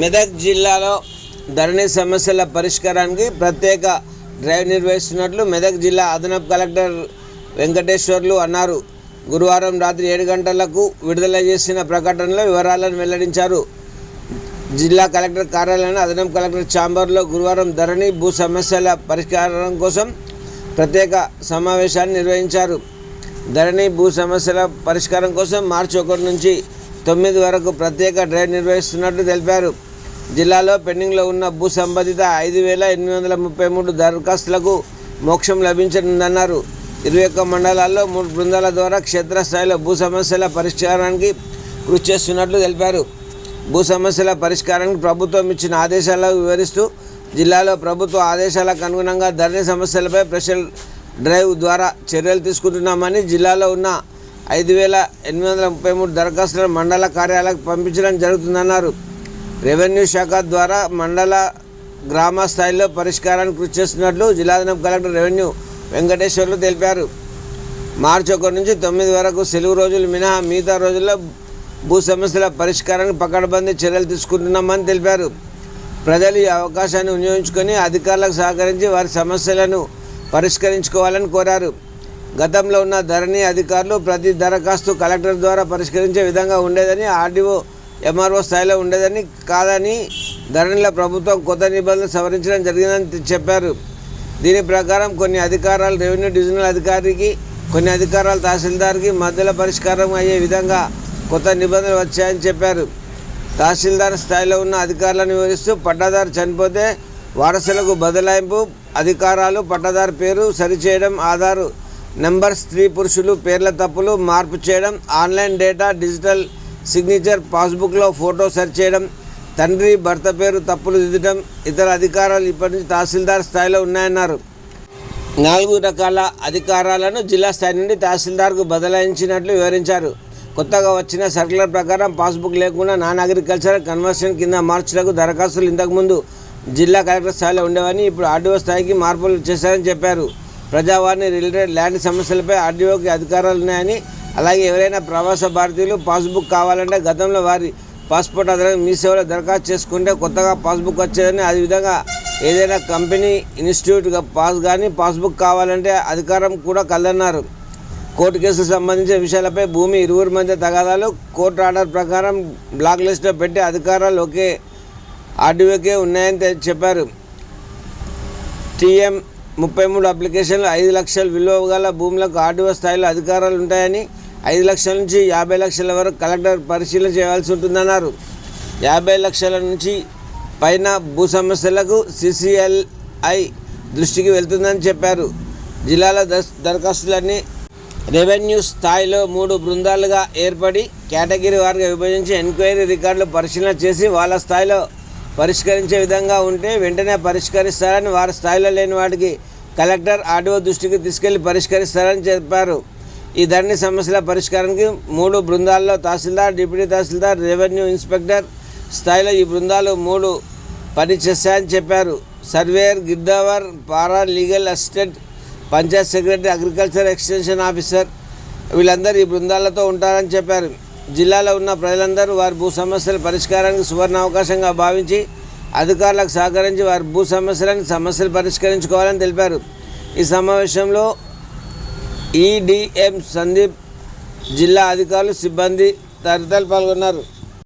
మెదక్ జిల్లాలో ధరణి సమస్యల పరిష్కారానికి ప్రత్యేక డ్రైవ్ నిర్వహిస్తున్నట్లు మెదక్ జిల్లా అదనపు కలెక్టర్ వెంకటేశ్వర్లు అన్నారు. గురువారం రాత్రి ఏడు గంటలకు విడుదల చేసిన ప్రకటనలో వివరాలను వెల్లడించారు. జిల్లా కలెక్టర్ కార్యాలయం అదనపు కలెక్టర్ ఛాంబర్లో గురువారం ధరణి భూ సమస్యల పరిష్కారం కోసం ప్రత్యేక సమావేశాన్ని నిర్వహించారు. ధరణి భూ సమస్యల పరిష్కారం కోసం మార్చి ఒకటి నుంచి తొమ్మిది వరకు ప్రత్యేక డ్రైవ్ నిర్వహిస్తున్నట్లు తెలిపారు. జిల్లాలో పెండింగ్లో ఉన్న భూ సంబంధిత ఐదు వేల ఎనిమిది వందల ముప్పై మూడు దరఖాస్తులకు మోక్షం లభించనుందన్నారు. ఇరవై ఒక్క మండలాల్లో మూడు బృందాల ద్వారా క్షేత్రస్థాయిలో భూ సమస్యల పరిష్కారానికి కృషి చేస్తున్నట్లు తెలిపారు. భూ సమస్యల పరిష్కారానికి ప్రభుత్వం ఇచ్చిన ఆదేశాలను వివరిస్తూ జిల్లాలో ప్రభుత్వ ఆదేశాలకు అనుగుణంగా ధరణి సమస్యలపై స్పెషల్ డ్రైవ్ ద్వారా చర్యలు తీసుకుంటున్నామని జిల్లాలో ఉన్న ఐదు వేల ఎనిమిది వందల ముప్పై మూడు దరఖాస్తులను మండల కార్యాలయాలకు పంపించడం జరుగుతుందన్నారు. రెవెన్యూ శాఖ ద్వారా మండల గ్రామ స్థాయిలో పరిష్కారానికి కృషి చేస్తున్నట్లు జిల్లాదనం కలెక్టర్ రెవెన్యూ వెంకటేశ్వర్లు తెలిపారు. మార్చి ఒకటి నుంచి తొమ్మిది వరకు సెలవు రోజులు మినహా మిగతా రోజుల్లో భూ సమస్యల పరిష్కారానికి పకడ్బందీ చర్యలు తీసుకుంటున్నామని తెలిపారు. ప్రజలు ఈ అవకాశాన్ని వినియోగించుకొని అధికారులకు సహకరించి వారి సమస్యలను పరిష్కరించుకోవాలని కోరారు. గతంలో ఉన్న ధరణి అధికారులు ప్రతి దరఖాస్తు కలెక్టర్ ద్వారా పరిష్కరించే విధంగా ఉండేదని ఆర్డీఓ ఎంఆర్ఓ స్థాయిలో ఉండేదని కాదని ధరణిలో ప్రభుత్వం కొత్త నిబంధనలు సవరించడం జరిగిందని చెప్పారు. దీని ప్రకారం కొన్ని అధికారాలు రెవెన్యూ డివిజనల్ అధికారికి కొన్ని అధికారాలు తహసీల్దార్కి మధ్యలో పరిష్కారం అయ్యే విధంగా కొత్త నిబంధనలు వచ్చాయని చెప్పారు. తహసీల్దార్ స్థాయిలో ఉన్న అధికారులను వివరిస్తూ పట్టాదారు చనిపోతే వారసులకు బదలాయింపు అధికారాలు పట్టాదారు పేరు సరిచేయడం ఆధారు నెంబర్ స్త్రీ పురుషులు పేర్ల తప్పులు మార్పు చేయడం ఆన్లైన్ డేటా డిజిటల్ సిగ్నేచర్ పాస్బుక్లో ఫోటో సెర్చ్ చేయడం తండ్రి భర్త పేరు తప్పులు దిద్దడం ఇతర అధికారాలు ఇప్పటి నుంచి తహసీల్దార్ స్థాయిలో ఉన్నాయన్నారు. నాలుగు రకాల అధికారాలను జిల్లా స్థాయి నుండి తహసీల్దార్కు బదలాయించినట్లు వివరించారు. కొత్తగా వచ్చిన సర్కులర్ ప్రకారం పాస్బుక్ లేకుండా నాన్ అగ్రికల్చర్ కన్వర్షన్ కింద మార్చులకు దరఖాస్తులు ఇంతకుముందు జిల్లా కలెక్టర్ స్థాయిలో ఉండేవని ఇప్పుడు ఆర్డీఓ స్థాయికి మార్పులు చేశారని చెప్పారు. ప్రజావాణి రిలేటెడ్ ల్యాండ్ సమస్యలపై ఆర్డీఓకి అధికారాలు ఉన్నాయని అలాగే ఎవరైనా ప్రవాస భారతీయులు పాస్బుక్ కావాలంటే గతంలో వారి పాస్పోర్ట్ ఆధారంగా మీ సేవలో దరఖాస్తు చేసుకుంటే కొత్తగా పాస్బుక్ వచ్చేదని అదేవిధంగా ఏదైనా కంపెనీ ఇన్స్టిట్యూట్ పాస్ కానీ పాస్బుక్ కావాలంటే అధికారం కూడా కలదన్నారు. కోర్టు కేసుకు సంబంధించిన విషయాలపై భూమి ఇరువురి మధ్య తగాదాలు కోర్టు ఆర్డర్ ప్రకారం బ్లాక్ లిస్ట్లో పెట్టి అధికారాలు ఒకే ఆర్డీఓకే ఉన్నాయని చెప్పారు. టీఎం ముప్పై మూడు అప్లికేషన్లు ఐదు లక్షల విలువ గల భూములకు ఆర్డీఓ స్థాయిలో అధికారాలు ఉంటాయని ఐదు లక్షల నుంచి యాభై లక్షల వరకు కలెక్టర్ పరిశీలన చేయాల్సి ఉంటుందన్నారు. యాభై లక్షల నుంచి పైన భూ సమస్యలకు సిసిఎల్ఐ దృష్టికి వెళ్తుందని చెప్పారు. జిల్లాలో దరఖాస్తులన్నీ రెవెన్యూ స్థాయిలో మూడు బృందాలుగా ఏర్పడి కేటగిరీ వారిగా విభజించి ఎంక్వైరీ రికార్డులు పరిశీలన చేసి వాళ్ళ స్థాయిలో పరిష్కరించే విధంగా ఉంటే వెంటనే పరిష్కరిస్తారని వారి స్థాయిలో లేని వాటికి కలెక్టర్ ఆర్డీఓ దృష్టికి తీసుకెళ్ళి పరిష్కరిస్తారని చెప్పారు. ఈ ధరణి సమస్యల పరిష్కారానికి మూడు బృందాల్లో tahsildar deputy tahsildar revenue inspector స్థాయిలో ఈ బృందాలు మూడు పనిచేస్తాయని చెప్పారు. Surveyor గిద్దవర్ para legal assistant panchayat secretary agriculture extension officer వీళ్ళందరూ ఈ బృందాలతో ఉంటారని చెప్పారు. జిల్లాలో ఉన్న ప్రజలందరూ వారి భూ సమస్యల పరిష్కారానికి సువర్ణ అవకాశంగా భావించి అధికారులకు సహకరించి వారి భూ సమస్యలను సమస్యలు పరిష్కరించుకోవాలని తెలిపారు. ఈ సమావేశంలో ఈడిఎం సందీప్ జిల్లా అధికారులు సిబ్బంది తదితరులు పాల్గొన్నారు.